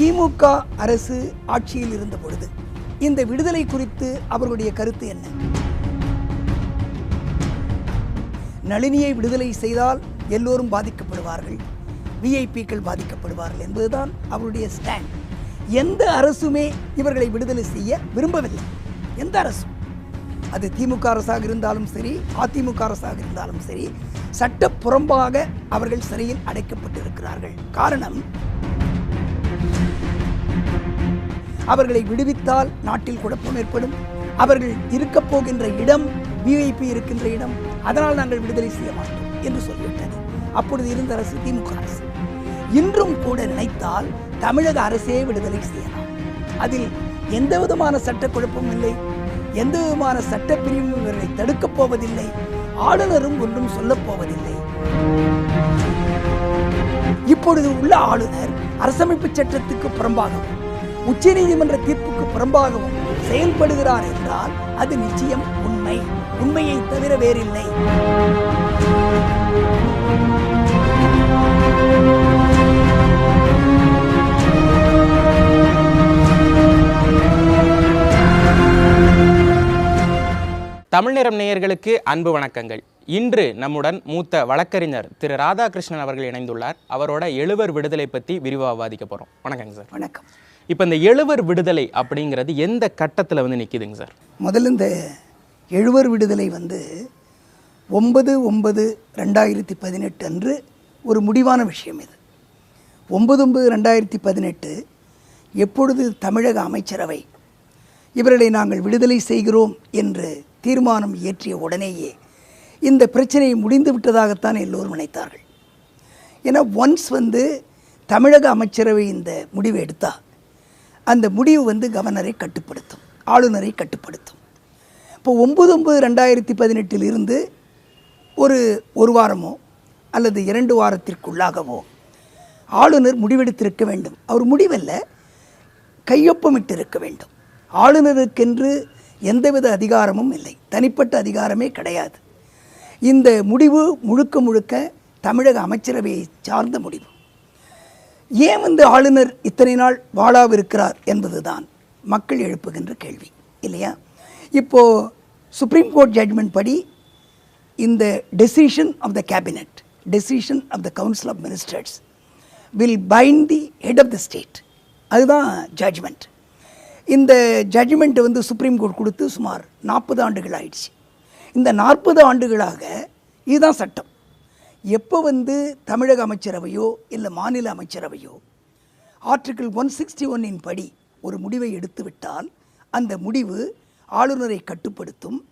திமுக அரசு ஆட்சியில் இருந்த பொழுது இந்த விடுதலை குறித்து அவர்களுடைய கருத்து என்ன? நளினியை விடுதலை செய்தால் எல்லோரும் பாதிக்கப்படுவார்கள் விஐபிக்கள் பாதிக்கப்படுவார்கள் என்பதுதான் அவருடைய ஸ்டாண்ட் எந்த அரசுமே இவர்களை விடுதலை செய்ய விரும்பவில்லை. எந்த அரசும் அது திமுக அரசாக இருந்தாலும் சரி அதிமுக அரசாக இருந்தாலும் சரி சட்ட புறம்பாக அவர்கள் சிறையில் அடைக்கப்பட்டிருக்கிறார்கள். காரணம் அவர்களை விடுவித்தால் நாட்டில் குழப்பம் ஏற்படும். அவர்கள் இருக்கப் போகின்ற இடம் விஐபி இருக்கின்ற இடம். அதனால் நாங்கள் விடுதலை செய்ய மாட்டோம் என்று சொல்லிவிட்டது அப்பொழுது இருந்த அரசு திமுக அரசு. இன்றும் கூட நினைத்தால் தமிழக அரசே விடுதலை செய்யலாம். அதில் எந்த விதமான சட்ட குழப்பமும் இல்லை. எந்த விதமான சட்டப்பிரிவும் இவர்களை தடுக்கப் போவதில்லை. ஆளுநரும் ஒன்றும் சொல்லப் போவதில்லை. இப்பொழுது உள்ள ஆளுநர் அரசமைப்பு சட்டத்துக்கு புறம்பாகவும் உச்சநீதிமன்ற தீர்ப்புக்கு புறம்பாகவும் செயல்படுகிறார் என்றால் அது நிச்சயம் உண்மை. உண்மையை தவிர வேறில்லை. தமிழ் நிறம் நேயர்களுக்கு அன்பு வணக்கங்கள். இன்று நம்முடன் மூத்த வழக்கறிஞர் திரு ராதாகிருஷ்ணன் அவர்கள் இணைந்துள்ளார். அவரோட எழுவர் விடுதலை பற்றி விரிவாக விவாதிக்க போகிறோம் வணக்கங்க சார். வணக்கம். இப்போ இந்த எழுவர் விடுதலை அப்படிங்கிறது எந்த கட்டத்தில் வந்து நிற்கிதுங்க சார்? முதல்ல இந்த எழுவர் விடுதலை வந்து ஒன்பது ஒன்பது ரெண்டாயிரத்தி பதினெட்டு அன்று ஒரு முடிவான விஷயம் இது. ஒன்பது ஒன்பது ரெண்டாயிரத்தி பதினெட்டு எப்பொழுது தமிழக அமைச்சரவை இவர்களை நாங்கள் விடுதலை செய்கிறோம் என்று தீர்மானம் இயற்றிய உடனேயே இந்த பிரச்சனை முடிந்து விட்டதாகத்தான் எல்லோரும் நினைத்தார்கள். ஏன்னா ஒன்ஸ் வந்து தமிழக அமைச்சரவை இந்த முடிவை எடுத்தால் அந்த முடிவு வந்து கவர்னரை கட்டுப்படுத்தும் ஆளுநரை கட்டுப்படுத்தும். இப்போ ஒம்பது ஒம்பது ரெண்டாயிரத்தி பதினெட்டில் இருந்து ஒரு ஒரு வாரமோ அல்லது இரண்டு வாரத்திற்குள்ளாகவோ ஆளுநர் முடிவெடுத்திருக்க வேண்டும். அவர் முடிவல்ல கையொப்பமிட்டு இருக்க வேண்டும். ஆளுநருக்கென்று எந்தவித அதிகாரமும் இல்லை. தனிப்பட்ட அதிகாரமே கிடையாது. இந்த முடிவு முழுக்க முழுக்க தமிழக அமைச்சரவையை சார்ந்த முடிவு. ஏன் வந்து ஆளுநர் இத்தனை நாள் வாழாவிருக்கிறார் என்பதுதான் மக்கள் எழுப்புகின்ற கேள்வி இல்லையா? இப்போ சுப்ரீம் கோர்ட் ஜட்மெண்ட் படி இந்த decision of the cabinet decision of the council of ministers will bind the head of the state அதுதான் ஜட்ஜ்மெண்ட் இந்த ஜட்ஜ்மெண்ட்டை வந்து சுப்ரீம் கோர்ட் கொடுத்து சுமார் நாற்பது ஆண்டுகள் ஆயிடுச்சு. இந்த நாற்பது ஆண்டுகளாக இதுதான் சட்டம். எப்போ வந்து தமிழக அமைச்சரவையோ இல்லை மாநில அமைச்சரவையோ ஆர்டிகிள் ஒன் சிக்ஸ்டி ஒன்னின் படி ஒரு முடிவை எடுத்துவிட்டால் அந்த முடிவு ஆளுநரை கட்டுப்படுத்தும்.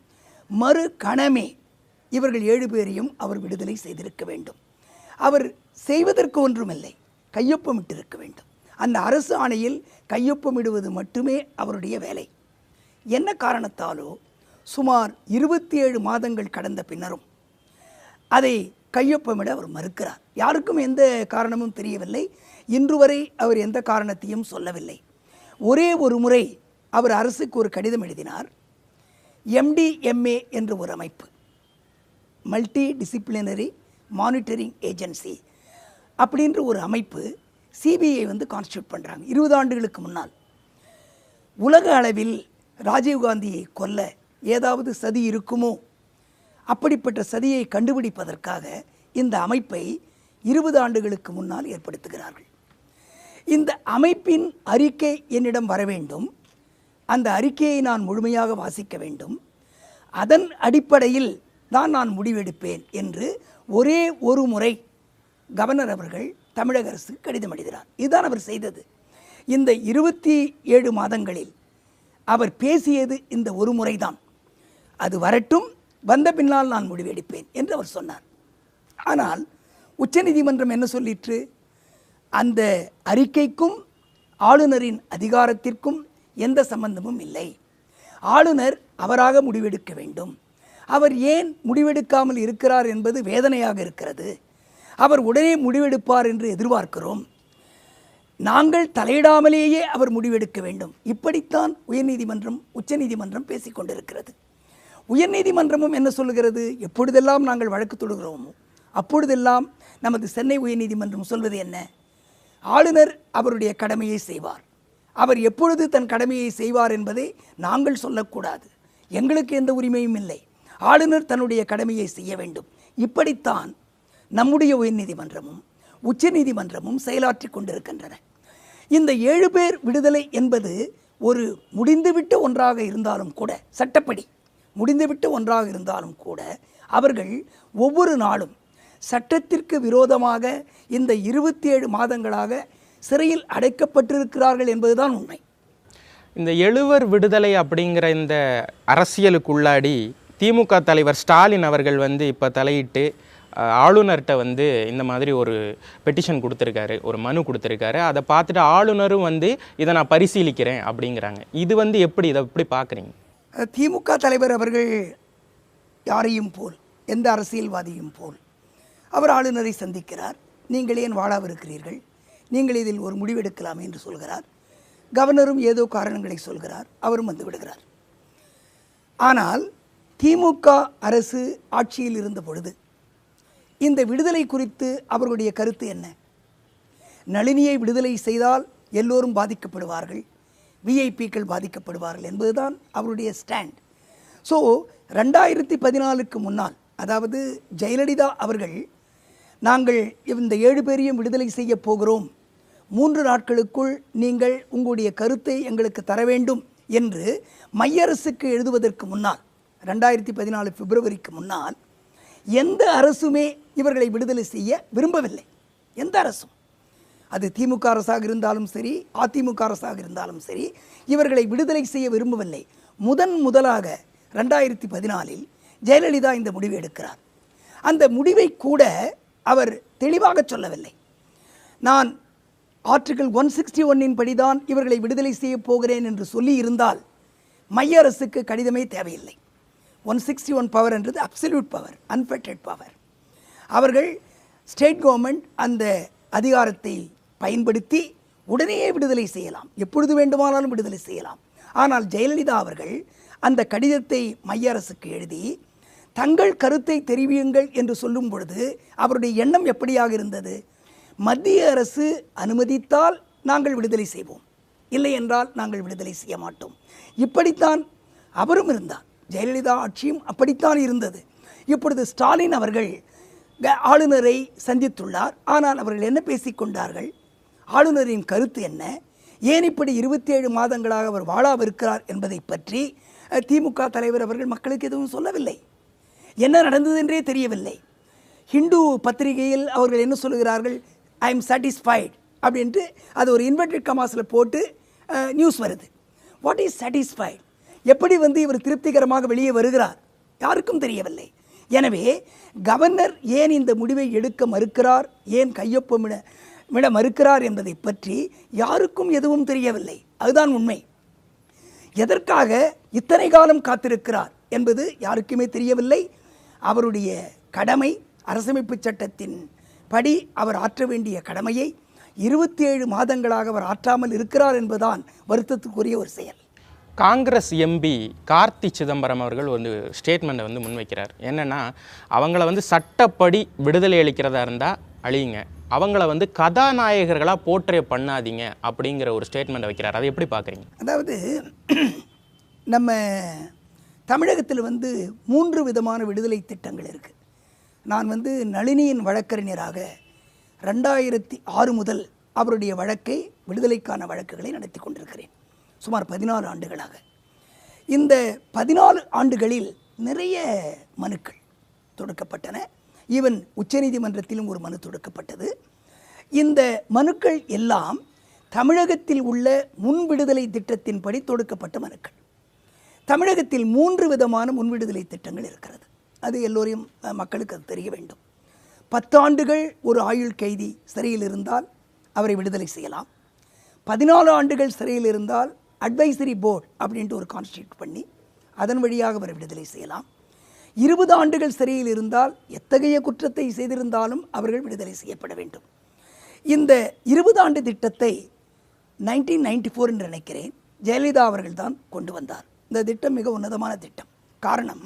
மறு கணமே இவர்கள் ஏழு பேரையும் அவர் விடுதலை செய்திருக்க வேண்டும். அவர் செய்வதற்கு ஒன்றுமில்லை கையொப்பமிட்டிருக்க வேண்டும். அந்த அரசு ஆணையில் கையொப்பமிடுவது மட்டுமே அவருடைய வேலை. என்ன காரணத்தாலோ சுமார் இருபத்தி ஏழு மாதங்கள் கடந்த பின்னரும் அதை கையொப்பமிட அவர் மறுக்கிறார். யாருக்கும் எந்த காரணமும் தெரியவில்லை. இன்று வரை அவர் எந்த காரணத்தையும் சொல்லவில்லை. ஒரே ஒரு முறை அவர் அரசுக்கு ஒரு கடிதம் எழுதினார். எம்டிஎம்ஏ என்ற ஒரு அமைப்பு. மல்டி டிசிப்ளினரி மானிட்டரிங் ஏஜென்சி அப்படின்ற ஒரு அமைப்பு சிபிஐ வந்து கான்ஸ்டியூட் பண்ணுறாங்க இருபது ஆண்டுகளுக்கு முன்னால். உலக அளவில் ராஜீவ்காந்தியை கொல்ல ஏதாவது சதி இருக்குமோ? அப்படிப்பட்ட சதியை கண்டுபிடிப்பதற்காக இந்த அமைப்பை இருபது ஆண்டுகளுக்கு முன்னால் ஏற்படுத்துகிறார்கள். இந்த அமைப்பின் அறிக்கை என்னிடம் வர வேண்டும். அந்த அறிக்கையை நான் முழுமையாக வாசிக்க வேண்டும். அதன் அடிப்படையில் தான் நான் முடிவெடுப்பேன் என்று ஒரே ஒரு முறை கவர்னர் அவர்கள் தமிழக அரசுக்கு கடிதம் எழுதினார் இதுதான் அவர் செய்தது. இந்த இருபத்தி ஏழு மாதங்களில் அவர் பேசியது இந்த ஒரு முறைதான். அது வரட்டும் வந்த பின்னால் நான் முடிவெடுப்பேன் என்று அவர் சொன்னார். ஆனால் உச்சநீதிமன்றம் என்ன சொல்லிற்று? அந்த அறிக்கைக்கும் ஆளுநரின் அதிகாரத்திற்கும் எந்த சம்பந்தமும் இல்லை. ஆளுநர் அவராக முடிவெடுக்க வேண்டும். அவர் ஏன் முடிவெடுக்காமல் இருக்கிறார் என்பது வேதனையாக இருக்கிறது. அவர் உடனே முடிவெடுப்பார் என்று எதிர்பார்க்கிறோம். நாங்கள் தலையிடாமலேயே அவர் முடிவெடுக்க வேண்டும். இப்படித்தான் உயர்நீதிமன்றம் உச்சநீதிமன்றம் பேசிக்கொண்டிருக்கிறது. உயர்நீதிமன்றமும் என்ன சொல்லுகிறது? எப்பொழுதெல்லாம் நாங்கள் வழக்கு தொடுகிறோமோ அப்பொழுதெல்லாம் நமது சென்னை உயர்நீதிமன்றம் சொல்வது என்ன? ஆளுநர் அவருடைய கடமையை செய்வார். அவர் எப்பொழுது தன் கடமையை செய்வார் என்பதை நாங்கள் சொல்லக்கூடாது. எங்களுக்கு எந்த உரிமையும் இல்லை. ஆளுநர் தன்னுடைய கடமையை செய்ய வேண்டும். இப்படித்தான் நம்முடைய உயர்நீதிமன்றமும் உச்சநீதிமன்றமும் செயலாற்றி கொண்டிருக்கின்றன. இந்த ஏழு பேர் விடுதலை என்பது ஒரு முடிந்துவிட்ட ஒன்றாக இருந்தாலும் கூட சட்டப்படி முடிந்துவிட்டு ஒன்றாக இருந்தாலும் கூட அவர்கள் ஒவ்வொரு நாளும் சட்டத்திற்கு விரோதமாக இந்த இருபத்தி ஏழு மாதங்களாக சிறையில் அடைக்கப்பட்டிருக்கிறார்கள் என்பதுதான் உண்மை. இந்த எழுவர் விடுதலை அப்படிங்கிற இந்த அரசியலுக்குள்ளாடி திமுக தலைவர் ஸ்டாலின் அவர்கள் வந்து இப்போ தலையிட்டு ஆளுநர்கிட்ட வந்து இந்த மாதிரி ஒரு பெட்டிஷன் கொடுத்துருக்காரு ஒரு மனு கொடுத்துருக்காரு. அதை பார்த்துட்டு ஆளுநரும் வந்து இதை நான் பரிசீலிக்கிறேன் அப்படிங்கிறாங்க. இது வந்து எப்படி இதை எப்படி பார்க்குறீங்க? திமுக தலைவர் அவர்கள் யாரையும் போல் எந்த அரசியல்வாதியும் போல் அவர் ஆளுநரை சந்திக்கிறார். நீங்கள் ஏன் வாழாவிருக்கிறீர்கள்? நீங்கள் இதில் ஒரு முடிவெடுக்கலாம் என்று சொல்கிறார். கவர்னரும் ஏதோ காரணங்களை சொல்கிறார். அவரும் வந்து விடுகிறார். ஆனால் திமுக அரசு ஆட்சியில் இருந்த பொழுது இந்த விடுதலை குறித்து அவர்களுடைய கருத்து என்ன? நளினியை விடுதலை செய்தால் எல்லோரும் பாதிக்கப்படுவார்கள். விஐபிக்கள் பாதிக்கப்படுவார்கள் என்பதுதான் அவருடைய ஸ்டாண்ட் ஸோ ரெண்டாயிரத்தி பதினாலுக்கு முன்னால் அதாவது ஜெயலலிதா அவர்கள் நாங்கள் இந்த ஏழு பேரையும் விடுதலை செய்ய போகிறோம். மூன்று நாட்களுக்குள் நீங்கள் உங்களுடைய கருத்தை எங்களுக்கு தர வேண்டும் என்று மையரசுக்கு எழுதுவதற்கு முன்னால் ரெண்டாயிரத்தி பதினாலு பிப்ரவரிக்கு முன்னால் எந்த அரசுமே இவர்களை விடுதலை செய்ய விரும்பவில்லை. எந்த அரசும். அது திமுக அரசாக இருந்தாலும் சரி அதிமுக அரசாக இருந்தாலும் சரி இவர்களை விடுதலை செய்ய விரும்பவில்லை. முதன் முதலாக ரெண்டாயிரத்தி பதினாலில் ஜெயலலிதா இந்த முடிவை எடுக்கிறார். அந்த முடிவை கூட அவர் தெளிவாக சொல்லவில்லை. நான் ஆர்டிகிள் ஒன் சிக்ஸ்டி ஒன்னின் படிதான் இவர்களை விடுதலை செய்ய போகிறேன் என்று சொல்லி இருந்தால் மைய அரசுக்கு கடிதமே தேவையில்லை. ஒன் சிக்ஸ்டி ஒன் பவர் என்றது அப்சல்யூட் பவர் அன்ஃபெட்டட் பவர் அவர்கள் ஸ்டேட் கவர்மெண்ட் அந்த அதிகாரத்தை பயன்படுத்தி உடனே விடுதலை செய்யலாம். எப்பொழுது வேண்டுமானாலும் விடுதலை செய்யலாம். ஆனால் ஜெயலலிதா அவர்கள் அந்த கடிதத்தை மைய அரசுக்கு எழுதி தங்கள் கருத்தை தெரிவியுங்கள் என்று சொல்லும் பொழுது அவருடைய எண்ணம் எப்படியாக இருந்தது? மத்திய அரசு அனுமதித்தால் நாங்கள் விடுதலை செய்வோம். இல்லை என்றால் நாங்கள் விடுதலை செய்ய மாட்டோம். இப்படித்தான் அவரும் இருந்தார். ஜெயலலிதா ஆட்சியும் அப்படித்தான் இருந்தது. இப்பொழுது ஸ்டாலின் அவர்கள் ஆளுநரை சந்தித்துள்ளார். ஆனால் அவர்கள் என்ன பேசிக்கொண்டார்கள் ஆளுநரின் கருத்து என்ன? ஏன் இப்படி இருபத்தி ஏழு மாதங்களாக அவர் வாழாவிருக்கிறார் என்பதை பற்றி திமுக தலைவர் அவர்கள் மக்களுக்கு எதுவும் சொல்லவில்லை. என்ன நடந்தது என்றே தெரியவில்லை. ஹிந்து பத்திரிகையில் அவர்கள் என்ன சொல்லுகிறார்கள்? ஐ எம் சாட்டிஸ்ஃபைட் அப்படின்ட்டு அது ஒரு இன்வெர்டட் கமாஸில் போட்டு நியூஸ் வருது. வாட் இஸ் சாட்டிஸ்ஃபைட் எப்படி வந்து இவர் திருப்திகரமாக வெளியே வருகிறார்? யாருக்கும் தெரியவில்லை. எனவே கவர்னர் ஏன் இந்த முடிவை எடுக்க மறுக்கிறார்? ஏன் கையொப்பமிட விட மறுக்கிறார் என்பதை பற்றி யாருக்கும் எதுவும் தெரியவில்லை. அதுதான் உண்மை. எதற்காக இத்தனை காலம் காத்திருக்கிறார் என்பது யாருக்குமே தெரியவில்லை. அவருடைய கடமை அரசமைப்பு சட்டத்தின் படி அவர் ஆற்ற வேண்டிய கடமையை இருபத்தி ஏழு மாதங்களாக அவர் ஆற்றாமல் இருக்கிறார் என்பதுதான் வருத்தத்துக்குரிய ஒரு செயல். காங்கிரஸ் எம்பி கார்த்தி சிதம்பரம் அவர்கள் ஒரு ஸ்டேட்மெண்ட்டை வந்து முன்வைக்கிறார். என்னன்னா அவங்கள வந்து சட்டப்படி விடுதலை அளிக்கிறதா இருந்தால் அழியுங்க. அவங்கள வந்து கதாநாயகர்களாக போற்றே பண்ணாதீங்க அப்படிங்கிற ஒரு ஸ்டேட்மெண்ட்டை வைக்கிறார். அதை எப்படி பார்க்குறீங்க? அதாவது நம்ம தமிழகத்தில் வந்து மூன்று விதமான விடுதலை திட்டங்கள் இருக்குது நான் வந்து நளினியின் வழக்கறிஞராக ரெண்டாயிரத்தி ஆறு முதல் அவருடைய வழக்கை விடுதலைக்கான வழக்குகளை நடத்தி கொண்டிருக்கிறேன். சுமார் பதினாலு ஆண்டுகளாக. இந்த பதினாலு ஆண்டுகளில் நிறைய மனுக்கள் தொடுக்கப்பட்டன. ஈவன் உச்சநீதிமன்றத்திலும் ஒரு மனு தொடுக்கப்பட்டது. இந்த மனுக்கள் எல்லாம் தமிழகத்தில் உள்ள முன் விடுதலை திட்டத்தின்படி தொடுக்கப்பட்ட மனுக்கள். தமிழகத்தில் மூன்று விதமான முன்விடுதலை திட்டங்கள் இருக்கிறது. அது எல்லோரையும் மக்களுக்கு அது தெரிய வேண்டும். பத்தாண்டுகள் ஒரு ஆயுள் கைதி சிறையில் இருந்தால் அவரை விடுதலை செய்யலாம். பதினாலு ஆண்டுகள் சிறையில் இருந்தால் அட்வைசரி போர்டு அப்படின்ட்டு ஒரு கான்ஸ்டியூட் பண்ணி அதன் வழியாக அவரை விடுதலை செய்யலாம். இருபது ஆண்டுகள் சிறையில் இருந்தால் எத்தகைய குற்றத்தை செய்திருந்தாலும் அவர்கள் விடுதலை செய்யப்பட வேண்டும். இந்த இருபது ஆண்டு திட்டத்தை நைன்டீன் நைன்டி ஃபோர் என்று நினைக்கிறேன். ஜெயலலிதா அவர்கள் தான் கொண்டு வந்தார். இந்த திட்டம் மிக உன்னதமான திட்டம். காரணம்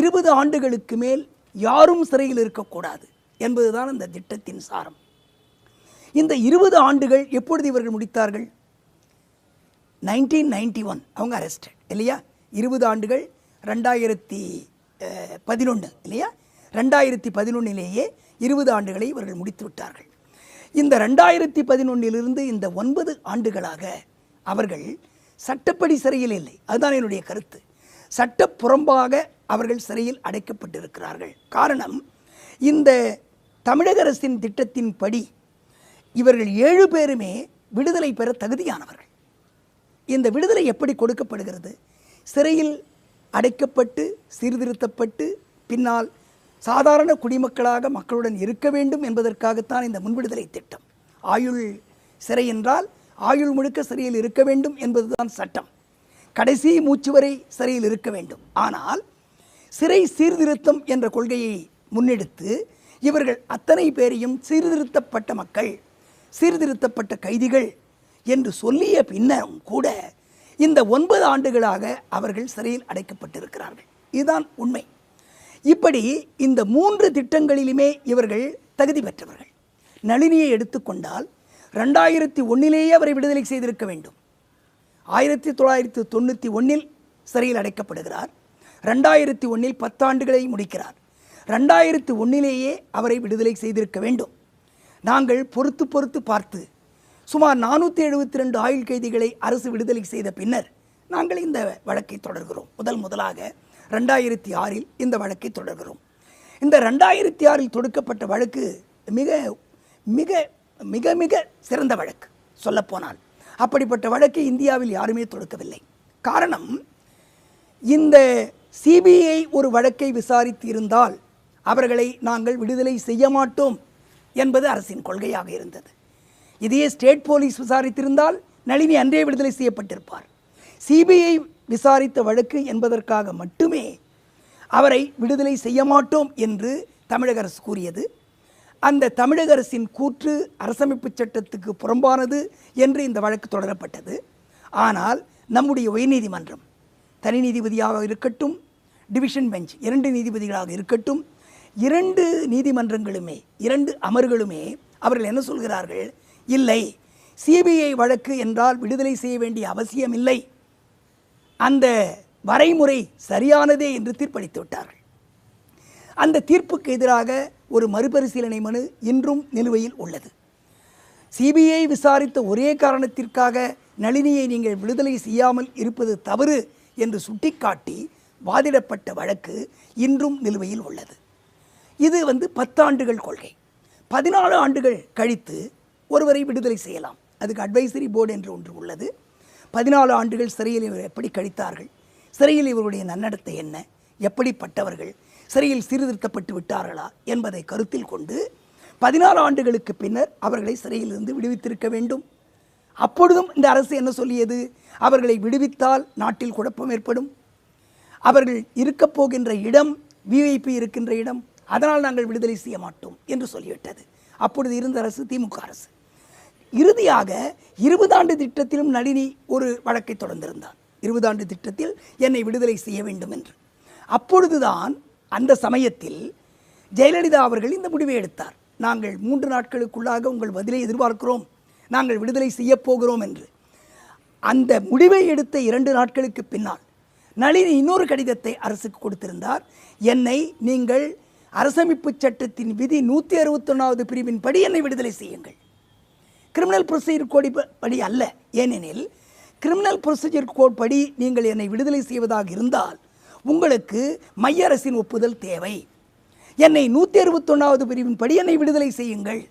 இருபது ஆண்டுகளுக்கு மேல் யாரும் சிறையில் இருக்கக்கூடாது என்பதுதான் இந்த திட்டத்தின் சாரம். இந்த இருபது ஆண்டுகள் எப்பொழுது இவர்கள் முடித்தார்கள்? நைன்டீன் நைன்டி ஒன் அவங்க அரெஸ்டட் இல்லையா? இருபது ஆண்டுகள் ரெண்டாயிரத்தி பதினொன்று இல்லையா? ரெண்டாயிரத்தி பதினொன்னிலேயே இருபது ஆண்டுகளை இவர்கள் முடித்து விட்டார்கள் இந்த ரெண்டாயிரத்தி பதினொன்னிலிருந்து இந்த ஒன்பது ஆண்டுகளாக அவர்கள் சட்டப்படி சிறையில் இல்லை. அதுதான் என்னுடைய கருத்து. சட்டப்புறம்பாக அவர்கள் சிறையில் அடைக்கப்பட்டிருக்கிறார்கள். காரணம் இந்த தமிழக அரசின் திட்டத்தின் படி இவர்கள் ஏழு பேருமே விடுதலை பெற தகுதியானவர்கள். இந்த விடுதலை எப்படி கொடுக்கப்படுகிறது? சிறையில் அடைக்கப்பட்டு சீர்திருத்தப்பட்டு பின்னால் சாதாரண குடிமக்களாக மக்களுடன் இருக்க வேண்டும் என்பதற்காகத்தான் இந்த முன்விடுதலை திட்டம். ஆயுள் சிறை என்றால் ஆயுள் முழுக்க சிறையில் இருக்க வேண்டும் என்பதுதான் சட்டம். கடைசி மூச்சு வரை சிறையில் இருக்க வேண்டும். ஆனால் சிறை சீர்திருத்தம் என்ற கொள்கையை முன்னெடுத்து இவர்கள் அத்தனை பேரையும் சீர்திருத்தப்பட்ட மக்கள் சீர்திருத்தப்பட்ட கைதிகள் என்று சொல்லிய பின்னரும் கூட இந்த ஒன்பது ஆண்டுகளாக அவர்கள் சிறையில் அடைக்கப்பட்டிருக்கிறார்கள். இதுதான் உண்மை. இப்படி இந்த மூன்று திட்டங்களிலுமே இவர்கள் தகுதி பெற்றவர்கள். நளினியை எடுத்துக்கொண்டால் ரெண்டாயிரத்தி ஒன்னிலேயே அவரை விடுதலை செய்திருக்க வேண்டும். ஆயிரத்தி தொள்ளாயிரத்தி தொண்ணூற்றி ஒன்றில் சிறையில் அடைக்கப்படுகிறார். ரெண்டாயிரத்தி ஒன்றில் பத்தாண்டுகளை முடிக்கிறார். ரெண்டாயிரத்தி ஒன்றிலேயே அவரை விடுதலை செய்திருக்க வேண்டும். நாங்கள் பொறுத்து பொறுத்து பார்த்து சுமார் நானூற்றி எழுபத்தி ரெண்டு ஆயுள் கைதிகளை அரசு விடுதலை செய்த பின்னர் நாங்கள் இந்த வழக்கை தொடர்கிறோம். முதல் முதலாக ரெண்டாயிரத்தி ஆறில் இந்த வழக்கை தொடர்கிறோம். இந்த ரெண்டாயிரத்தி ஆறில் தொடுக்கப்பட்ட வழக்கு மிக மிக மிக மிக சிறந்த வழக்கு சொல்லப்போனால். அப்படிப்பட்ட வழக்கை இந்தியாவில் யாருமே தொடுக்கவில்லை. காரணம் இந்த சிபிஐ ஒரு வழக்கை விசாரித்து இருந்தால் அவர்களை நாங்கள் விடுதலை செய்ய மாட்டோம் என்பது அரசின் கொள்கையாக இருந்தது. இதையே ஸ்டேட் போலீஸ் விசாரித்திருந்தால் நளினி அன்றே விடுதலை செய்யப்பட்டிருப்பார். சிபிஐ விசாரித்த வழக்கு என்பதற்காக மட்டுமே அவரை விடுதலை செய்ய மாட்டோம் என்று தமிழக அரசு கூறியது. அந்த தமிழக அரசின் கூற்று அரசமைப்பு சட்டத்துக்கு புறம்பானது என்று இந்த வழக்கு தொடரப்பட்டது. ஆனால் நம்முடைய உயர்நீதிமன்றம் தனி நீதிபதியாக இருக்கட்டும் டிவிஷன் பெஞ்ச் இரண்டு நீதிபதிகளாக இருக்கட்டும் இரண்டு நீதிமன்றங்களுமே இரண்டு அமர்களுமே அவர்கள் என்ன சொல்கிறார்கள்? இல்லை. சிபிஐ வழக்கு என்றால் விடுதலை செய்ய வேண்டிய அவசியமில்லை அந்த வரைமுறை சரியானதே என்று தீர்ப்பளித்து விட்டார்கள். அந்த தீர்ப்புக்கு எதிராக ஒரு மறுபரிசீலனை மனு இன்றும் நிலுவையில் உள்ளது. சிபிஐ விசாரித்த ஒரே காரணத்திற்காக நளினியை நீங்கள் விடுதலை செய்யாமல் இருப்பது தவறு என்று சுட்டிக்காட்டி வாதிடப்பட்ட வழக்கு இன்றும் நிலுவையில் உள்ளது. இது வந்து பத்தாண்டுகள் கொள்கை. பதினாலு ஆண்டுகள் கழித்து ஒருவரை விடுதலை செய்யலாம். அதுக்கு அட்வைசரி போர்டு என்று ஒன்று உள்ளது. பதினாலு ஆண்டுகள் சிறையில் இவர் எப்படி கழித்தார்கள்? சிறையில் இவருடைய நன்னடத்தை என்ன? எப்படிப்பட்டவர்கள்? சிறையில் சீர்திருத்தப்பட்டு விட்டார்களா? என்பதை கருத்தில் கொண்டு பதினாலு ஆண்டுகளுக்கு பின்னர் அவர்களை சிறையிலிருந்து விடுவித்திருக்க வேண்டும். அப்பொழுதும் இந்த அரசு என்ன சொல்லியது? அவர்களை விடுவித்தால் நாட்டில் குழப்பம் ஏற்படும். அவர்கள் இருக்கப் போகின்ற இடம் விஐபி இருக்கின்ற இடம். அதனால் நாங்கள் விடுதலை செய்ய மாட்டோம் என்று சொல்லிவிட்டது. அப்பொழுது இருந்த அரசு திமுக அரசு. இறுதியாக இருபதாண்டு திட்டத்திலும் நளினி ஒரு வழக்கை தொடர்ந்திருந்தார். இருபதாண்டு திட்டத்தில் என்னை விடுதலை செய்ய வேண்டும் என்று அப்பொழுதுதான் அந்த சமயத்தில் ஜெயலலிதா அவர்கள் இந்த முடிவை எடுத்தார். நாங்கள் மூன்று நாட்களுக்குள்ளாக உங்கள் பதிலை எதிர்பார்க்கிறோம். நாங்கள் விடுதலை செய்யப் போகிறோம் என்று. அந்த முடிவை எடுத்த இரண்டு நாட்களுக்கு பின்னால் நளினி இன்னொரு கடிதத்தை அரசுக்கு கொடுத்திருந்தார். என்னை நீங்கள் அரசமைப்பு சட்டத்தின் விதி நூற்றி அறுபத்தொன்னாவது பிரிவின் படி என்னை விடுதலை செய்யுங்கள். கிரிமினல் ப்ரொசீஜர் கோடி படி அல்ல. ஏனெனில் கிரிமினல் ப்ரொசீஜர் கோட் படி நீங்கள் என்னை விடுதலை செய்வதாக இருந்தால் உங்களுக்கு மைய அரசின் ஒப்புதல் தேவை. என்னை நூற்றி அறுபத்தொன்னாவது பிரிவின் படி என்னை விடுதலை செய்யுங்கள்.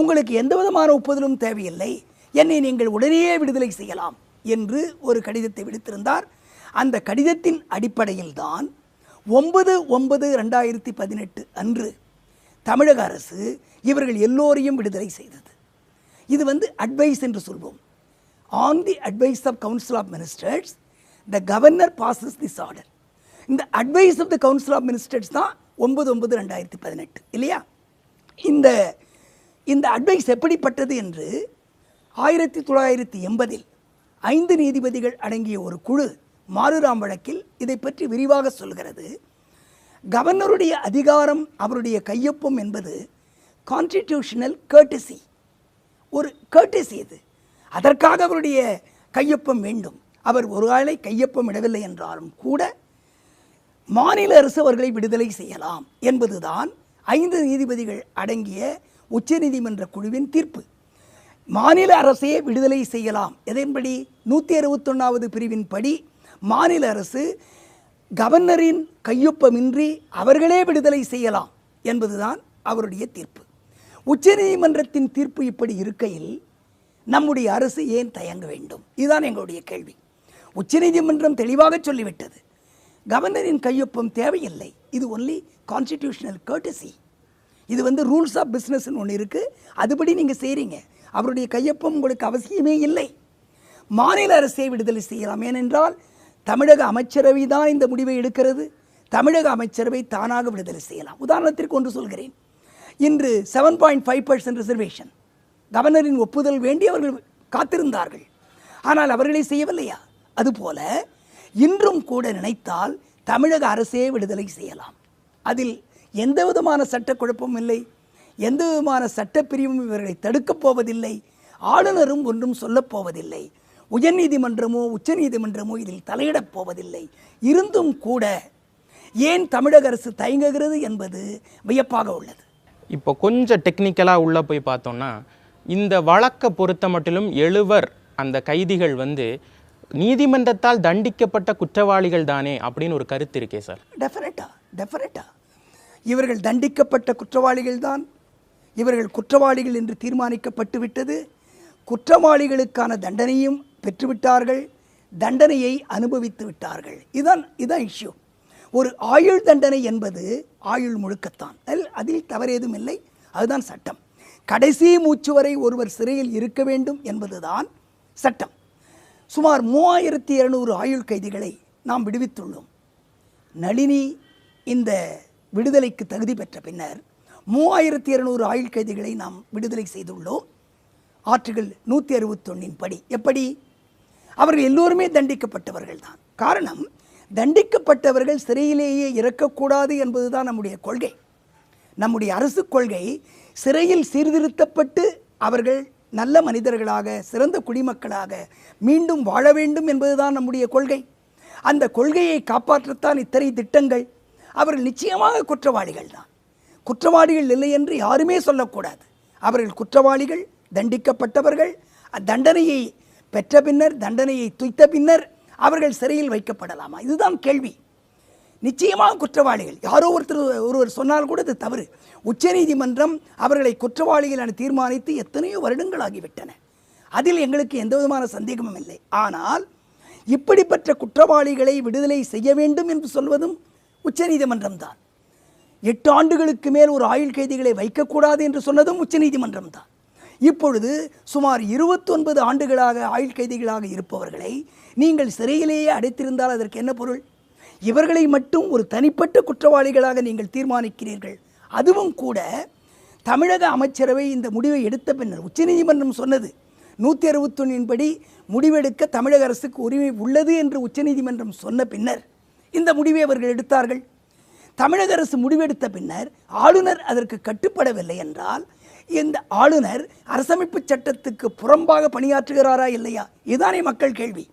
உங்களுக்கு எந்த விதமான ஒப்புதலும் தேவையில்லை. என்னை நீங்கள் உடனேயே விடுதலை செய்யலாம் என்று ஒரு கடிதத்தை விடுத்திருந்தார். அந்த கடிதத்தின் அடிப்படையில் தான் ஒன்பது ஒன்பது ரெண்டாயிரத்தி பதினெட்டு அன்று தமிழக அரசு இவர்கள் எல்லோரையும் விடுதலை செய்தது. இது வந்து அட்வைஸ் என்று சொல்வோம். On the advice of council of ministers the governor passes this order இந்த advice of the council of ministers தான் ஒன்பது ஒன்பது ரெண்டாயிரத்தி பதினெட்டு இல்லையா? இந்த இந்த அட்வைஸ் எப்படிப்பட்டது என்று ஆயிரத்தி தொள்ளாயிரத்தி எண்பதில் ஐந்து நீதிபதிகள் அடங்கிய ஒரு குழு மாருராம் வழக்கில் இதை பற்றி விரிவாக சொல்கிறது. கவர்னருடைய அதிகாரம் அவருடைய கையொப்பம் என்பது கான்ஸ்டிடியூஷனல் கேர்டசி ஒரு கேட்டசி இது. அதற்காக அவருடைய கையொப்பம் வேண்டும். அவர் ஒரு ஆளை கையொப்பம் இடவில்லை என்றாலும் கூட மாநில அரசு அவர்களை விடுதலை செய்யலாம் என்பதுதான் ஐந்து நீதிபதிகள் அடங்கிய உச்சநீதிமன்ற குழுவின் தீர்ப்பு. மாநில அரசே விடுதலை செய்யலாம். எதன்படி? நூற்றி அறுபத்தொன்னாவது பிரிவின் படி மாநில அரசு கவர்னரின் கையொப்பமின்றி அவர்களே விடுதலை செய்யலாம் என்பதுதான் அவருடைய தீர்ப்பு. உச்சநீதிமன்றத்தின் தீர்ப்பு இப்படி இருக்கையில் நம்முடைய அரசு ஏன் தயங்க வேண்டும்? இதுதான் எங்களுடைய கேள்வி. உச்சநீதிமன்றம் தெளிவாக சொல்லிவிட்டது. கவர்னரின் கையொப்பம் தேவையில்லை. இது ஒன்லி கான்ஸ்டிடியூஷனல் கேர்டசி இது வந்து ரூல்ஸ் ஆஃப் பிஸ்னஸ்னு ஒன்று இருக்குது அதுபடி நீங்கள் செய்கிறீங்க அவருடைய கையொப்பம் உங்களுக்கு அவசியமே இல்லை. மாநில அரசை விடுதலை செய்யலாம். ஏனென்றால் தமிழக அமைச்சரவை தான் இந்த முடிவை எடுக்கிறது. தமிழக அமைச்சரவை தானாக விடுதலை செய்யலாம். உதாரணத்திற்கு ஒன்று சொல்கிறேன். இன்று seven point five percent reservation கவர்னரின் ஒப்புதல் வேண்டி அவர்கள் காத்திருந்தார்கள். ஆனால் அவர்களை செய்யவில்லையா? அதுபோல இன்றும் கூட நினைத்தால் தமிழக அரசே விடுதலை செய்யலாம். அதில் எந்த விதமான சட்ட குழப்பமும் இல்லை. எந்த விதமான சட்டப்பிரிவும் இவர்களை தடுக்கப் போவதில்லை. ஆளுநரும் ஒன்றும் சொல்லப் போவதில்லை. உயர்நீதிமன்றமோ உச்சநீதிமன்றமோ இதில் தலையிடப் போவதில்லை. இருந்தும் கூட ஏன் தமிழக அரசு தயங்குகிறது என்பது வியப்பாக உள்ளது. இப்போ கொஞ்சம் டெக்னிக்கலாக உள்ளே போய் பார்த்தோம்னா இந்த வழக்கை பொறுத்த மட்டிலும் எழுவர் அந்த கைதிகள் வந்து நீதிமன்றத்தால் தண்டிக்கப்பட்ட குற்றவாளிகள் தானே அப்படின்னு ஒரு கருத்து இருக்கே சார். டெஃபினட்டா டெஃபினட்டா இவர்கள் தண்டிக்கப்பட்ட குற்றவாளிகள் தான். இவர்கள் குற்றவாளிகள் என்று தீர்மானிக்கப்பட்டு விட்டது. குற்றவாளிகளுக்கான தண்டனையும் பெற்றுவிட்டார்கள். தண்டனையை அனுபவித்து விட்டார்கள். இதுதான் இதுதான் இஷ்யூ ஒரு ஆயுள் தண்டனை என்பது ஆயுள் முழுக்கத்தான். அதில் தவறேதும் இல்லை. அதுதான் சட்டம். கடைசி மூச்சு வரை ஒருவர் சிறையில் இருக்க வேண்டும் என்பதுதான் சட்டம். சுமார் மூவாயிரத்தி இருநூறு ஆயுள் கைதிகளை நாம் விடுவித்துள்ளோம். நளினி இந்த விடுதலைக்கு தகுதி பெற்ற பின்னர் மூவாயிரத்தி இருநூறு ஆயுள் கைதிகளை நாம் விடுதலை செய்துள்ளோம். ஆற்றுகள் நூற்றி அறுபத்தொன்னின் படி. எப்படி? அவர்கள் எல்லோருமே தண்டிக்கப்பட்டவர்கள் தான் காரணம் தண்டிக்கப்பட்டவர்கள் சிறையிலேயே இறக்கக்கூடாது என்பதுதான் நம்முடைய கொள்கை. நம்முடைய அரசு கொள்கை சிறையில் சீர்திருத்தப்பட்டு அவர்கள் நல்ல மனிதர்களாக சிறந்த குடிமக்களாக மீண்டும் வாழ வேண்டும் என்பதுதான் நம்முடைய கொள்கை. அந்த கொள்கையை காப்பாற்றத்தான் இத்தனை திட்டங்கள். அவர்கள் நிச்சயமாக குற்றவாளிகள் தான். குற்றவாளிகள் இல்லை என்று யாருமே சொல்லக்கூடாது. அவர்கள் குற்றவாளிகள் தண்டிக்கப்பட்டவர்கள். அத்தண்டனையை பெற்ற பின்னர் தண்டனையை துய்த்த பின்னர் அவர்கள் சிறையில் வைக்கப்படலாமா? இதுதான் கேள்வி. நிச்சயமாக குற்றவாளிகள். யாரோ ஒருத்தர் ஒருவர் சொன்னால் கூட இது தவறு. உச்சநீதிமன்றம் அவர்களை குற்றவாளிகள் என தீர்மானித்து எத்தனையோ வருடங்கள் ஆகிவிட்டன அதில் எங்களுக்கு எந்த விதமான சந்தேகமும் இல்லை. ஆனால் இப்படிப்பட்ட குற்றவாளிகளை விடுதலை செய்ய வேண்டும் என்று சொல்வதும் உச்சநீதிமன்றம் தான். எட்டு ஆண்டுகளுக்கு மேல் ஒரு ஆயுள் கைதிகளை வைக்கக்கூடாது என்று சொன்னதும் உச்சநீதிமன்றம் தான். இப்பொழுது சுமார் இருபத்தொன்பது ஆண்டுகளாக ஆயுள் கைதிகளாக இருப்பவர்களை நீங்கள் சிறையிலேயே அடைத்திருந்தால் அதற்கு என்ன பொருள்? இவர்களை மட்டும் ஒரு தனிப்பட்ட குற்றவாளிகளாக நீங்கள் தீர்மானிக்கிறீர்கள். அதுவும் கூட தமிழக அமைச்சரவை இந்த முடிவை எடுத்த பின்னர் உச்சநீதிமன்றம் சொன்னது. நூற்றி அறுபத்தொன்னின்படி முடிவெடுக்க தமிழக அரசுக்கு உரிமை உள்ளது என்று உச்சநீதிமன்றம் சொன்ன பின்னர் இந்த முடிவை அவர்கள் எடுத்தார்கள். தமிழக அரசு முடிவெடுத்த பின்னர் ஆளுநர் அதற்கு கட்டுப்படவில்லை என்றால் இந்த ஆளுநர் அரசமைப்பு சட்டத்துக்கு புறம்பாக பணியாற்றுகிறாரா இல்லையா? இதுதானே மக்கள் கேள்வி.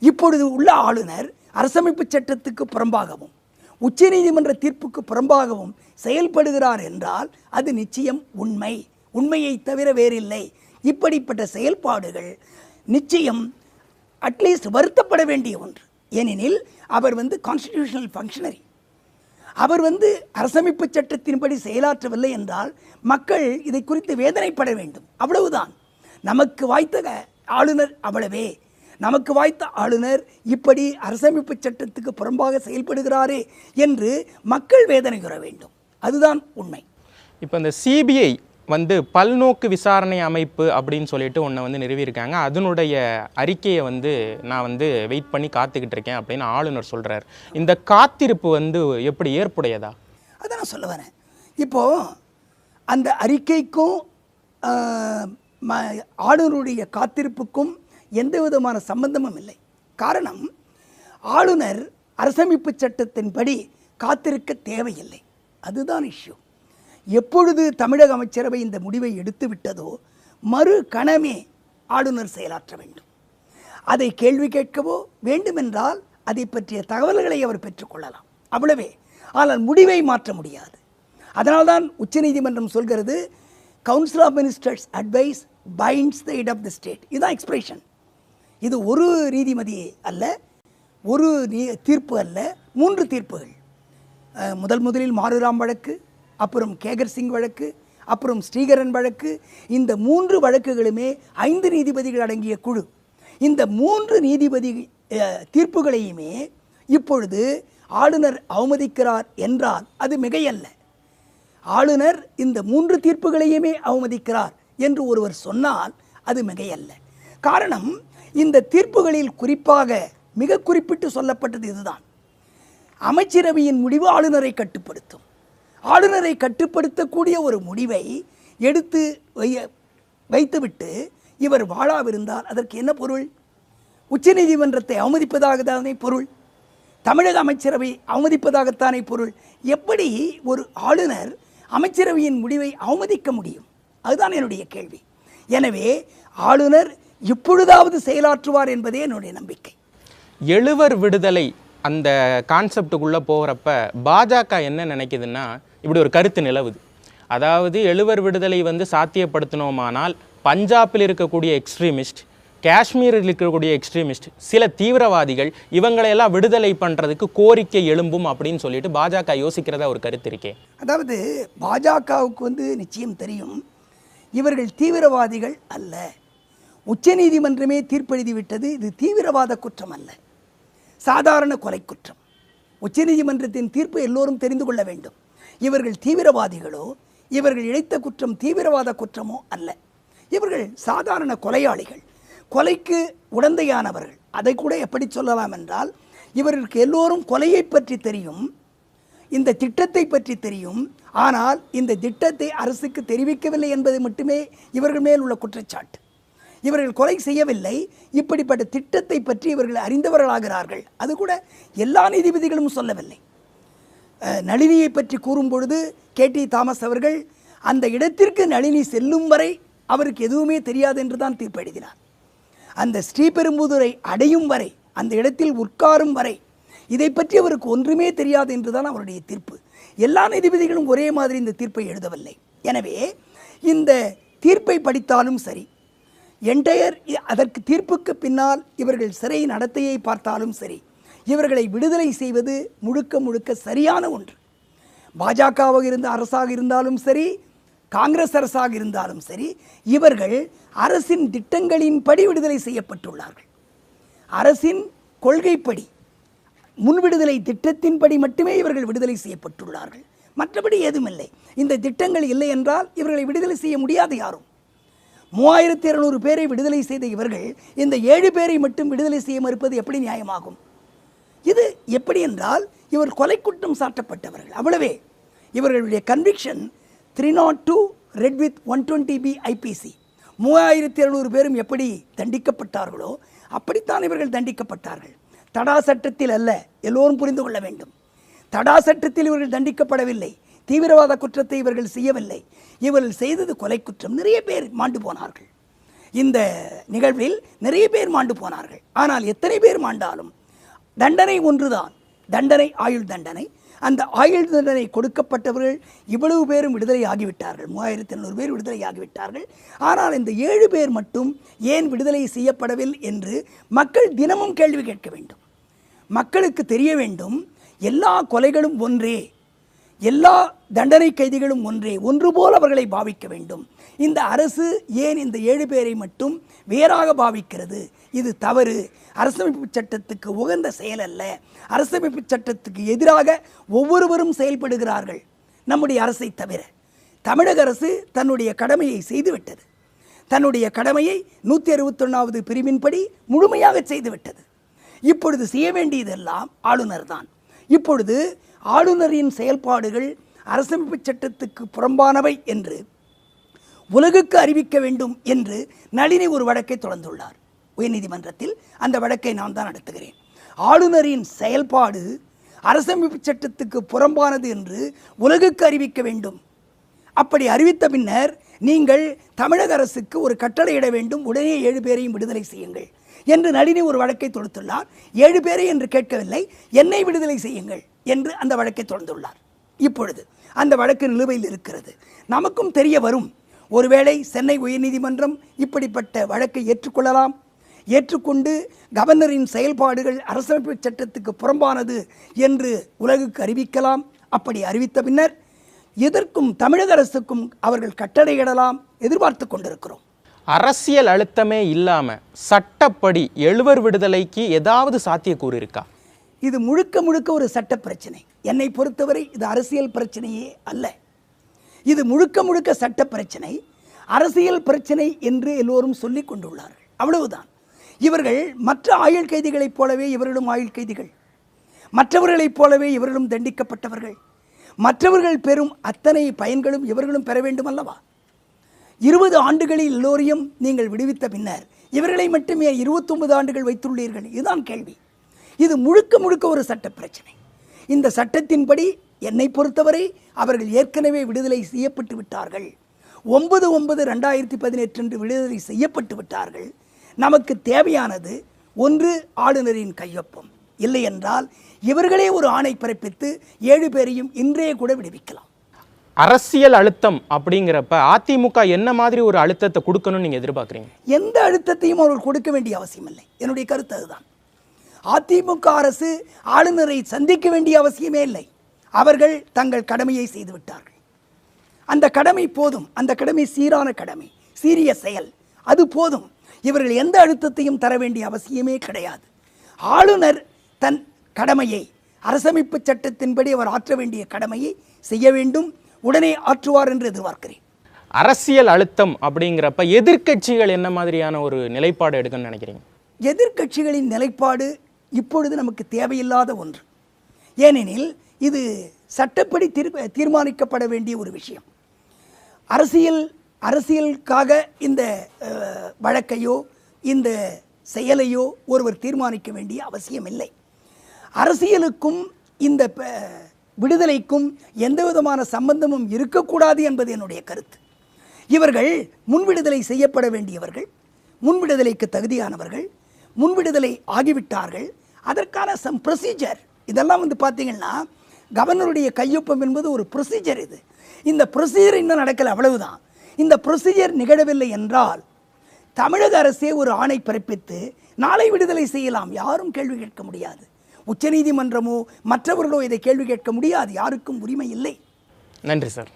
இப்பொழுது உள்ள ஆளுநர் அரசமைப்பு சட்டத்துக்கு புறம்பாகவும் உச்சநீதிமன்ற தீர்ப்புக்கு புறம்பாகவும் செயல்படுகிறார் என்றால் அது நிச்சயம் உண்மை. உண்மையை தவிர வேறில்லை. இப்படிப்பட்ட செயல்பாடுகள் நிச்சயம் அட்லீஸ்ட் வருத்தப்பட வேண்டிய ஒன்று. ஏனெனில் அவர் வந்து கான்ஸ்டிடியூஷனல் ஃபங்க்ஷனரி அவர் வந்து அரசமைப்பு சட்டத்தின்படி செயலாற்றவில்லை என்றால் மக்கள் இதை குறித்து வேதனைப்பட வேண்டும். அவ்வளவுதான். நமக்கு வாய்த்த ஆளுநர் அவ்வளவே. நமக்கு வாய்த்த ஆளுநர் இப்படி அரசமைப்பு சட்டத்துக்கு புறம்பாக செயல்படுகிறாரே என்று மக்கள் வேதனை கூற வேண்டும். அதுதான் உண்மை. இப்போ இந்த சிபிஐ வந்து பல்நோக்கு விசாரணை அமைப்பு அப்படின்னு சொல்லிட்டு ஒன்றை வந்து நிறுவியிருக்காங்க. அதனுடைய அறிக்கையை வந்து நான் வந்து வெயிட் பண்ணி காத்துக்கிட்டு இருக்கேன் அப்படின்னு ஆளுநர் சொல்கிறார் இந்த காத்திருப்பு வந்து எப்படி ஏற்புடையதா? அதை நான் சொல்ல வரேன். இப்போது அந்த அறிக்கைக்கும் ம- ஆளுநருடைய காத்திருப்புக்கும் எந்த விதமான சம்பந்தமும் இல்லை. காரணம் ஆளுநர் அரசமைப்பு சட்டத்தின்படி காத்திருக்க தேவையில்லை. அதுதான் இஷ்யூ. எப்பொழுது தமிழக அமைச்சரவை இந்த முடிவை எடுத்துவிட்டதோ மறு கணமே ஆளுநர் செயலாற்ற வேண்டும். அதை கேள்வி கேட்கவோ வேண்டுமென்றால் அதை பற்றிய தகவல்களை அவர் பெற்றுக்கொள்ளலாம் அவ்வளவே. ஆனால் முடிவை மாற்ற முடியாது. அதனால்தான் உச்சநீதிமன்றம் சொல்கிறது council of ministers advice binds the head of the state இதுதான் எக்ஸ்பிரஷன் இது ஒரு நீதிமதி அல்ல ஒரு நீ தீர்ப்பு அல்ல மூன்று தீர்ப்புகள். முதல் முதலில் மாருராம் வழக்கு அப்புறம் கேகர் சிங் வழக்கு அப்புறம் ஸ்ரீகரன் வழக்கு இந்த மூன்று வழக்குகளுமே ஐந்து நீதிபதிகள் அடங்கிய குழு. இந்த மூன்று நீதிபதி தீர்ப்புகளையுமே இப்பொழுது ஆளுநர் அவமதிக்கிறார் என்றால் அது மிகையல்ல. ஆளுநர் இந்த மூன்று தீர்ப்புகளையுமே அவமதிக்கிறார் என்று ஒருவர் சொன்னால் அது மிகையல்ல. காரணம் இந்த தீர்ப்புகளில் குறிப்பாக மிக குறிப்பிட்டு சொல்லப்பட்டது இதுதான். அமைச்சரவையின் முடிவு ஆளுநரை கட்டுப்படுத்தும். ஆளுநரை கட்டுப்படுத்தக்கூடிய ஒரு முடிவை எடுத்து வைத்துவிட்டு இவர் வாழாவிருந்தால் அதற்கு என்ன பொருள்? உச்சநீதிமன்றத்தை அவமதிப்பதாகத்தானே பொருள்? தமிழக அமைச்சரவை அவமதிப்பதாகத்தானே பொருள்? எப்படி ஒரு ஆளுநர் அமைச்சரவையின் முடிவை அவமதிக்க முடியும்? அதுதான் என்னுடைய கேள்வி. எனவே ஆளுநர் இப்பொழுதாவது செயலாற்றுவார் என்பதே என்னுடைய நம்பிக்கை. எழுவர் விடுதலை அந்த கான்செப்டுக்குள்ளே போகிறப்ப பாஜக என்ன நினைக்குதுன்னா இப்படி ஒரு கருத்து நிலவுது. அதாவது எழுவர் விடுதலை வந்து சாத்தியப்படுத்தினோமானால் பஞ்சாபில் இருக்கக்கூடிய எக்ஸ்ட்ரீமிஸ்ட் காஷ்மீரில் இருக்கக்கூடிய எக்ஸ்ட்ரீமிஸ்ட் சில தீவிரவாதிகள் இவங்களையெல்லாம் விடுதலை பண்ணுறதுக்கு கோரிக்கை எழும்பும் அப்படின்னு சொல்லிட்டு பாஜக யோசிக்கிறதா ஒரு கருத்து இருக்கே. அதாவது பாஜகவுக்கு வந்து நிச்சயம் தெரியும் இவர்கள் தீவிரவாதிகள் அல்ல. உச்சநீதிமன்றமே தீர்ப்பெழுதி விட்டது இது தீவிரவாத குற்றம் அல்ல. சாதாரண கொலை குற்றம் உச்சநீதிமன்றத்தின் தீர்ப்பு எல்லோரும் தெரிந்து கொள்ள வேண்டும். இவர்கள் தீவிரவாதிகளோ இவர்கள் இழைத்த குற்றம் தீவிரவாத குற்றமோ அல்ல. இவர்கள் சாதாரண கொலையாளிகள். கொலைக்கு உடந்தையானவர்கள். அதை கூட எப்படி சொல்லலாம் என்றால் இவர்களுக்கு எல்லோரும் கொலையை பற்றி தெரியும் இந்த திட்டத்தை பற்றி தெரியும். ஆனால் இந்த திட்டத்தை அரசுக்கு தெரிவிக்கவில்லை என்பது மட்டுமே இவர்கள் மேல் உள்ள குற்றச்சாட்டு. இவர்கள் கொலை செய்யவில்லை. இப்படிப்பட்ட திட்டத்தை பற்றி இவர்கள் அறிந்தவர்களாகிறார்கள். அது கூட எல்லா நீதிபதிகளும் சொல்லவில்லை. நளினியை பற்றி கூறும் பொழுது கே டி தாமஸ் அவர்கள் அந்த இடத்திற்கு நளினி செல்லும் வரை அவருக்கு எதுவுமே தெரியாது என்று தான் தீர்ப்பு எழுதினார். அந்த ஸ்ரீபெரும்புதூரை அடையும் வரை அந்த இடத்தில் உட்காரும் வரை இதை பற்றி அவருக்கு ஒன்றுமே தெரியாது என்றுதான் அவருடைய தீர்ப்பு. எல்லா நீதிபதிகளும் ஒரே மாதிரி இந்த தீர்ப்பை எழுதவில்லை. எனவே இந்த தீர்ப்பை படித்தாலும் சரி என்டையர் அதற்கு தீர்ப்புக்கு பின்னால் இவர்கள் சிறை நடத்தையை பார்த்தாலும் சரி இவர்களை விடுதலை செய்வது முழுக்க முழுக்க சரியான ஒன்று. பாஜகவாக இருந்த அரசாக இருந்தாலும் சரி காங்கிரஸ் அரசாக இருந்தாலும் சரி இவர்கள் அரசின் திட்டங்களின்படி விடுதலை செய்யப்பட்டுள்ளார்கள். அரசின் கொள்கைப்படி முன் விடுதலை திட்டத்தின்படி மட்டுமே இவர்கள் விடுதலை செய்யப்பட்டுள்ளார்கள். மற்றபடி ஏதுமில்லை. இந்த திட்டங்கள் இல்லை என்றால் இவர்களை விடுதலை செய்ய முடியாது யாரும். மூவாயிரத்தி இருநூறு பேரை விடுதலை செய்த இவர்கள் இந்த ஏழு பேரை மட்டும் விடுதலை செய்ய மறுப்பது எப்படி நியாயமாகும்? இது எப்படி என்றால் இவர் கொலை குற்றம் சாட்டப்பட்டவர்கள் அவ்வளவே. இவர்களுடைய conviction three naught two read with one twenty B IPC மூவாயிரத்தி எழுநூறு பேரும் எப்படி தண்டிக்கப்பட்டார்களோ அப்படித்தான் இவர்கள் தண்டிக்கப்பட்டார்கள். தடா சட்டத்தில் அல்ல எல்லோரும் புரிந்து கொள்ள வேண்டும். தடா சட்டத்தில் இவர்கள் தண்டிக்கப்படவில்லை. தீவிரவாத குற்றத்தை இவர்கள் செய்யவில்லை. இவர்கள் செய்தது கொலை குற்றம். நிறைய பேர் மாண்டு போனார்கள். இந்த நிகழ்வில் நிறைய பேர் மாண்டு போனார்கள். ஆனால் எத்தனை பேர் மாண்டாலும் தண்டனை ஒன்றுதான். தண்டனை ஆயுள் தண்டனை. அந்த ஆயுள் தண்டனை கொடுக்கப்பட்டவர்கள் இவ்வளவு பேரும் விடுதலை ஆகிவிட்டார்கள். மூவாயிரத்தி ஐநூறு பேர் விடுதலை ஆகிவிட்டார்கள். ஆனால் இந்த ஏழு பேர் மட்டும் ஏன் விடுதலை செய்யப்படவில்லை என்று மக்கள் தினமும் கேள்வி கேட்க வேண்டும். மக்களுக்கு தெரிய வேண்டும் எல்லா கொலைகளும் ஒன்றே. எல்லா தண்டனை கைதிகளும் ஒன்றே. ஒன்று போல் அவர்களை பாவிக்க வேண்டும். இந்த அரசு ஏன் இந்த ஏழு பேரை மட்டும் வேறாக பாவிக்கிறது? இது தவறு. அரசமைப்பு சட்டத்துக்கு உகந்த செயல் அல்ல. அரசமைப்பு சட்டத்துக்கு எதிராக ஒவ்வொருவரும் செயல்படுகிறார்கள். நம்முடைய அரசை தவிர. தமிழக அரசு தன்னுடைய கடமையை செய்துவிட்டது. தன்னுடைய கடமையை நூற்றி அறுபத்தொன்னாவது பிரிவின்படி முழுமையாக செய்துவிட்டது. இப்பொழுது செய்ய வேண்டியதெல்லாம் ஆளுநர் தான். இப்பொழுது ஆளுநரின் செயல்பாடுகள் அரசமைப்பு சட்டத்துக்கு புறம்பானவை என்று உலகுக்கு அறிவிக்க வேண்டும் என்று நளினி ஒரு வழக்கை தொடர்ந்துள்ளார். உயர்நீதிமன்றத்தில் அந்த வழக்கை நான் தான் நடத்துகிறேன். ஆளுநரின் செயல்பாடு அரசமைப்பு சட்டத்துக்கு புறம்பானது என்று உலகுக்கு அறிவிக்க வேண்டும். அப்படி அறிவித்த பின்னர் நீங்கள் தமிழக அரசுக்கு ஒரு கட்டளையிட வேண்டும். உடனே ஏழு பேரையும் விடுதலை செய்யுங்கள் என்று நளினி ஒரு வழக்கை தொடுத்துள்ளார். ஏழு பேரை என்று கேட்கவில்லை. என்னை விடுதலை செய்யுங்கள் என்று அந்த வழக்கை தொடர்ந்துள்ளார். இப்பொழுது அந்த வழக்கு நிலுவையில் இருக்கிறது. நமக்கும் தெரிய வரும். ஒருவேளை சென்னை உயர்நீதிமன்றம் இப்படிப்பட்ட வழக்கை ஏற்றுக்கொள்ளலாம். ஏற்றுக்கொண்டு கவர்னரின் செயல்பாடுகள் அரசமைப்பு சட்டத்துக்கு புறம்பானது என்று உலகுக்கு அறிவிக்கலாம். அப்படி அறிவித்த பின்னர் எதற்கும் தமிழக அரசுக்கும் அவர்கள் கட்டளையிடலாம் எதிர்பார்த்து கொண்டிருக்கிறோம். அரசியல் அழுத்தமே இல்லாம சட்டப்படி எழுவர் விடுதலைக்கு ஏதாவது சாத்தியக்கூறு இருக்கா? இது முழுக்க முழுக்க ஒரு சட்ட பிரச்சனை. என்னை பொறுத்தவரை இது அரசியல் பிரச்சனையே அல்ல. இது முழுக்க முழுக்க சட்ட பிரச்சனை. அரசியல் பிரச்சனை என்று எல்லோரும் சொல்லிக் கொண்டுள்ளார்கள். அவ்வளவுதான். இவர்கள் மற்ற ஆயுள் கைதிகளைப் போலவே இவர்களும் ஆயுள் கைதிகள். மற்றவர்களைப் போலவே இவர்களும் தண்டிக்கப்பட்டவர்கள். மற்றவர்கள் பெறும் அத்தனை பயன்களும் இவர்களும் பெற வேண்டும் அல்லவா இருபது ஆண்டுகளில் எல்லோரையும் நீங்கள் விடுவித்த பின்னர் இவர்களை மட்டுமே இருபத்தொன்பது ஆண்டுகள் வைத்துள்ளீர்கள்? இதுதான் கேள்வி. இது முழுக்க முழுக்க ஒரு சட்ட பிரச்சனை இந்த சட்டத்தின்படி என்னை பொறுத்தவரை அவர்கள் ஏற்கனவே விடுதலை செய்யப்பட்டு விட்டார்கள். ஒன்பது ஒன்பது ரெண்டாயிரத்தி பதினெட்டு அன்று விடுதலை செய்யப்பட்டு விட்டார்கள். நமக்கு தேவையானது ஒன்று ஆளுநரின் கையொப்பம். இல்லை என்றால் இவர்களே ஒரு ஆணை பிறப்பித்து ஏழு பேரையும் இன்றே கூட விடுவிக்கலாம். அரசியல் அழுத்தம் அப்படிங்கிறப்ப அதிமுக என்ன மாதிரி ஒரு அழுத்தத்தை கொடுக்கணும்னு நீங்க எதிர்பார்க்குறீங்க? எந்த அழுத்தத்தையும் அவர்கள் கொடுக்க வேண்டிய அவசியம் இல்லை என்னுடைய கருத்து அதுதான். அதிமுக அரசு ஆளுநரை சந்திக்க வேண்டிய அவசியமே இல்லை. அவர்கள் தங்கள் கடமையை செய்து விட்டார்கள். அந்த கடமை போதும். அந்த கடமை சீரான கடமை சீரிய செயல். அது போதும். இவர்கள் எந்த அழுத்தத்தையும் தர வேண்டிய அவசியமே கிடையாது. ஆளுநர் தன் கடமையை அரசமைப்பு சட்டத்தின்படி அவர் ஆற்ற வேண்டிய கடமையை செய்ய வேண்டும். உடனே ஆற்றுவார் என்று எதிர்பார்க்கிறேன். அரசியல் அழுத்தம் அப்படிங்கிறப்ப எதிர்க்கட்சிகள் என்ன மாதிரியான ஒரு நிலைப்பாடு எடுக்கணும்னு நினைக்கிறீங்க? எதிர்க்கட்சிகளின் நிலைப்பாடு இப்பொழுது நமக்கு தேவையில்லாத ஒன்று. ஏனெனில் இது சட்டப்படி தீர் தீர்மானிக்கப்பட வேண்டிய ஒரு விஷயம். அரசியல் அரசியலுக்காக இந்த வழக்கையோ இந்த செயலையோ ஒருவர் தீர்மானிக்க வேண்டிய அவசியம் இல்லை அரசியலுக்கும் இந்த விடுதலைக்கும் எந்த விதமான சம்பந்தமும் இருக்கக்கூடாது என்பது என்னுடைய கருத்து. இவர்கள் முன்விடுதலை செய்யப்பட வேண்டியவர்கள் முன்விடுதலைக்கு தகுதியானவர்கள் முன்விடுதலை ஆகிவிட்டார்கள். அதற்கான சம் ப்ரொசீஜர் இதெல்லாம் வந்து பார்த்தீங்கன்னா கவர்னருடைய கையொப்பம் என்பது ஒரு ப்ரொசீஜர் இது. இந்த ப்ரொசீஜர் இன்னும் நடக்கலை அவ்வளவுதான். இந்த ப்ரொசீஜர் நிகழவில்லை என்றால் தமிழக அரசே ஒரு ஆணை பிறப்பித்து நாளை விடுதலை செய்யலாம். யாரும் கேள்வி கேட்க முடியாது. உச்சநீதிமன்றமோ மற்றவர்களோ இதை கேள்வி கேட்க முடியாது. யாருக்கும் உரிமை இல்லை. நன்றி சார்.